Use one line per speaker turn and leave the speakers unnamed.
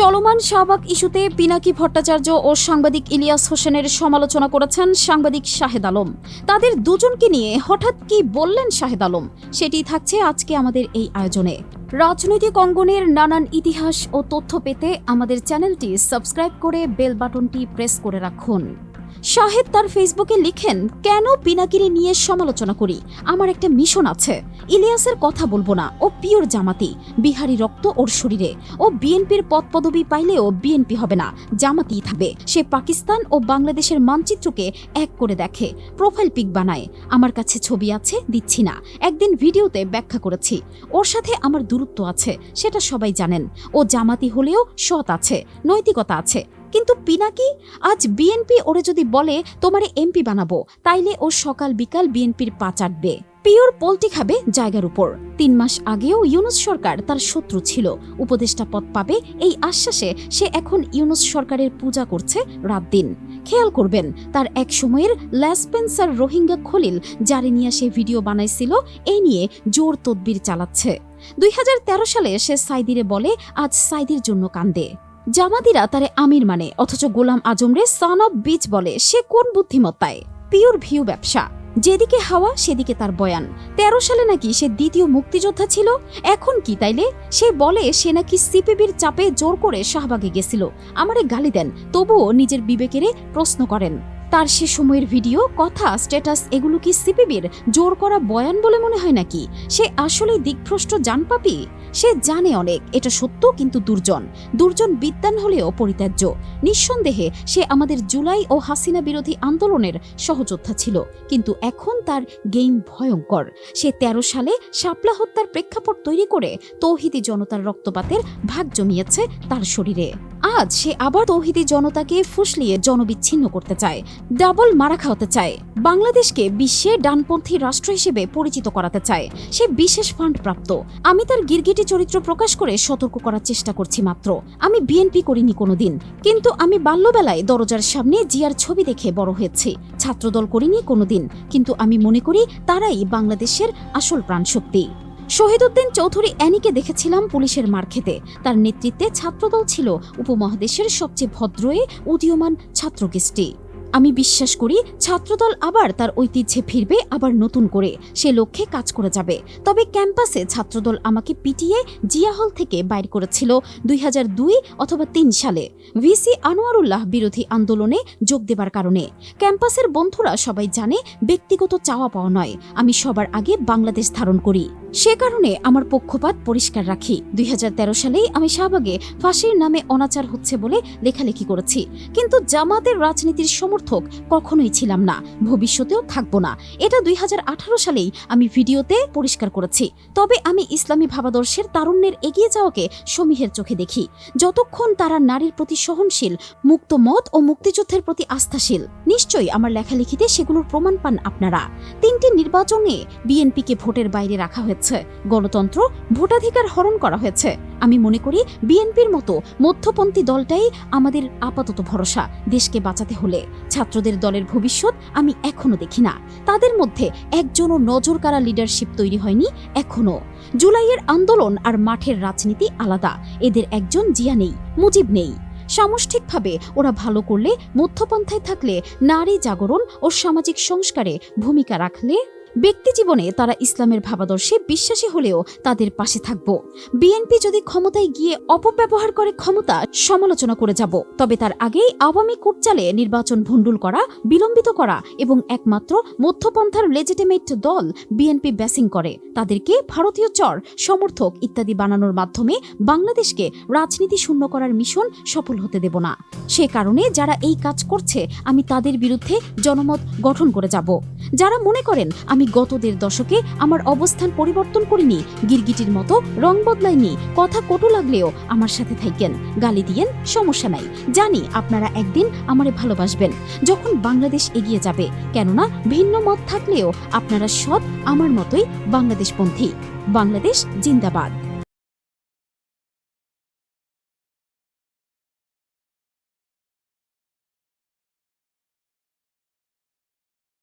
চলমান শাহবাগ ইস্যুতে পিনাকি ভট্টাচার্য ও সাংবাদিক ইলিয়াস হোসেনের সমালোচনা করেছেন সাংবাদিক শাহেদ আলম। তাদের দুজনকে নিয়ে হঠাৎ কি বললেন শাহেদ আলম? সেটি থাকছে আজকে আমাদের এই আয়োজনে। রাজনৈতিক অঙ্গনের নানান ইতিহাস ও তথ্য পেতে আমাদের চ্যানেলটি সাবস্ক্রাইব করে বেল বাটনটি প্রেস করে রাখুন। শাহেদ তার ফেসবুকে লিখেন, কেন পিনাকিরে নিয়ে সমালোচনা করি? আমার একটা মিশন আছে। ইলিয়াসের কথা বলব না। ও পিওর জামাতি। বিহারি রক্ত ওর শরীরে। ও বিএনপির পদ পদবি পাইলেও বিএনপি হবে না। জামাতি থাকবে। সে পাকিস্তান ও বাংলাদেশের মানচিত্রকে এক করে দেখে, প্রোফাইল পিক বানায়। আমার কাছে ছবি আছে, দিচ্ছি না। একদিন ভিডিওতে ব্যাখ্যা করেছি। ওর সাথে আমার দূরত্ব আছে, সেটা সবাই জানেন। ও জামাতি হলেও সৎ আছে, নৈতিকতা আছে। কিন্তু পিনাকি, আজ বিএনপি ওরে যদি বলে, তোমারে এমপি বানাবো, তাইলে ও সকাল বিকাল বিএনপির পা চাটবে। পিওর পল্টি খাবে জায়গার উপর। তিন মাস আগেও ইউনুস সরকার তার শত্রু ছিল। উপদেষ্টা পদ পাবে এই আশ্বাসে সে এখন ইউনুস সরকারের পূজা করছে রাত দিন। খেয়াল করবেন, তার এক সময়ের ল্যাসপেন্সার রোহিঙ্গা খলিল যারে নিয়ে সে ভিডিও বানাইছিল এই নিয়ে জোর তদবির চালাচ্ছে। দুই হাজার তেরো সালে সে সাইদিরে বলে, আজ সাইদির জন্য কান্দে। জামাতিরা তারে আমির মানে অথচ গোলাম আজমরে সান অব বিচ বলে। সে কোন বুদ্ধিমত্তায়? পিওর ভিউ ব্যবসা। যেদিকে হাওয়া, সেদিকে তার বয়ান। তেরো সালে নাকি সে দ্বিতীয় মুক্তিযোদ্ধা ছিল। এখন কি তাইলে? সে বলে, সে নাকি সিপিবির চাপে জোর করে শাহবাগে গেছিল। আমারে গালি দেন, তবুও নিজের বিবেকেরে প্রশ্ন করেন। তার সে সময়ের ভিডিও, কথা স্ট্যাটাস এগুলো কি সিপিবির জোর করা বয়ান বলে মনে হয় নাকি? সে আসলে দিকভ্রষ্ট জানপাপি? সে জানে অনেক, এটা সত্য কিন্তু দুর্জন। দুর্জন বিদ্যান হলেও পরিত্যাজ্য। নিঃসন্দেহে সে আমাদের জুলাই ও হাসিনা বিরোধী আন্দোলনের সহযোদ্ধা ছিল, কিন্তু এখন তার গেম ভয়ঙ্কর। সে ১৩ সালে শাপলা হত্যার প্রেক্ষাপট তৈরি করে তৌহিদি জনতার রক্তপাতের ভাগ জমিয়েছে তার শরীরে। আজ সে আবার তৌহিদি জনতাকে ফুসলিয়ে জনবিচ্ছিন্ন করতে চায়, ডাবল মারা খাওয়াতে চায়, বাংলাদেশকে বিশ্বে ডানপন্থী রাষ্ট্র হিসেবে পরিচিত করাতে চায়, সে বিশেষ ফান্ড প্রাপ্ত। আমি তার গিরগিটি চরিত্র প্রকাশ করে সতর্ক করার চেষ্টা করছি মাত্র। আমি বিএনপি করিনি কোনোদিন, কিন্তু আমি বাল্যবেলায় দরজার সামনে জিয়ার ছবি দেখে বড় হয়েছি। ছাত্রদল করিনি কোনোদিন, কিন্তু আমি মনে করি তারাই বাংলাদেশের আসল প্রাণশক্তি। শহীদুদ্দিন চৌধুরী অ্যানিকে দেখেছিলাম পুলিশের মার খেতে তার নেতৃত্বে ছাত্রদল ছিল উপমহাদেশের সবচেয়ে ভদ্রয়ে উদীয়মান ছাত্র ছাত্রগোষ্ঠী। আমি বিশ্বাস করি ছাত্রদল আবার তার ঐতিহ্যে ফিরবে, আবার নতুন করে। সে লক্ষ্যে কাজ করে যাবে। তবে ক্যাম্পাসে ছাত্রদল আমাকে পিটিয়ে জিয়া হল থেকে বাইর করেছিল দুই দুই অথবা তিন সালে। ভিসি আনোয়ারুল্লাহ বিরোধী আন্দোলনে যোগ দেবার কারণে। ক্যাম্পাসের বন্ধুরা সবাই জানে ব্যক্তিগত চাওয়া পাওয়া নয়। আমি সবার আগে বাংলাদেশ ধারণ করি। সে কারণে আমার পক্ষপাত পরিষ্কার রাখি। দুই হাজার তেরো সালেই আমি শাহবাগে ফাঁসির নামে অনাচার হচ্ছে বলে লেখালেখি করেছি। কিন্তু জামাতের রাজনীতির সমর্থক কখনোই ছিলাম না। ভবিষ্যতেও থাকব না। এটা দুই হাজার আঠারো সালেই আমি ভিডিওতে পরিষ্কার করেছি। তবে আমি ইসলামী ভাবাদর্শের তারুণ্যের এগিয়ে যাওয়াকে সমীহের চোখে দেখি। যতক্ষণ তারা নারীর প্রতি সহনশীল, মুক্ত মত ও মুক্তিযুদ্ধের প্রতি আস্থাশীল, নিশ্চয়ই আমার লেখালেখিতে সেগুলোর প্রমাণ পান আপনারা। তিনটি নির্বাচনে বিএনপিকে ভোটের বাইরে রাখা হয়েছে। গণতন্ত্র, ভোটাধিকার হরণ করা হয়েছে। আমি মনে করি বিএনপির মতো মধ্যপন্থী দলটাই আমাদের আপাতত ভরসা, দেশকে বাঁচাতে হলে। ছাত্রদের দলের ভবিষ্যৎ আমি এখনও দেখি না। তাদের মধ্যে একজনও নজর কারা লিডারশিপ তৈরি হয়নি, এখনও। জুলাইয়ের আন্দোলন আর মাঠের রাজনীতি আলাদা। এদের একজন জিয়া নেই, মুজিব নেই। সামষ্টিকভাবে ওরা ভালো করলে, মধ্যপন্থায় থাকলে নারী জাগরণ ও সামাজিক সংস্কারে ভূমিকা রাখলে ব্যক্তি জীবনে তারা ইসলামের ভাবাদর্শে বিশ্বাসী হলেও তাদের পাশে থাকব। বিএনপি যদি ক্ষমতায় গিয়ে অপব্যবহার করে ক্ষমতা, সমালোচনা করে যাব। তবে তার আগেই আওয়ামী কুটচালে নির্বাচন ভণ্ডুল করা, বিলম্বিত করা এবং একমাত্র মধ্যপন্থার লেজিটিমেট দল বিএনপি ব্যাসিং করে। তাদেরকে ভারতীয় চর, সমর্থক ইত্যাদি বানানোর মাধ্যমে বাংলাদেশকে রাজনীতি শূন্য করার মিশন সফল হতে দেব না। সে কারণে যারা এই কাজ করছে, আমি তাদের বিরুদ্ধে জনমত গঠন করে যাব। যারা মনে করেন, আমি গত দেড় দশকে আমার অবস্থান পরিবর্তন করিনি, গিরগিটির মতো রং বদলাইনি, কথা কটু লাগলেও আমার সাথে থাকেন গালি দিয়েন, সমস্যা নাই। জানি আপনারা একদিন আমারে ভালোবাসবেন, যখন বাংলাদেশ এগিয়ে যাবে, কেননা ভিন্ন মত থাকলেও আপনারা সব আমার মতোই বাংলাদেশপন্থী। বাংলাদেশ জিন্দাবাদ।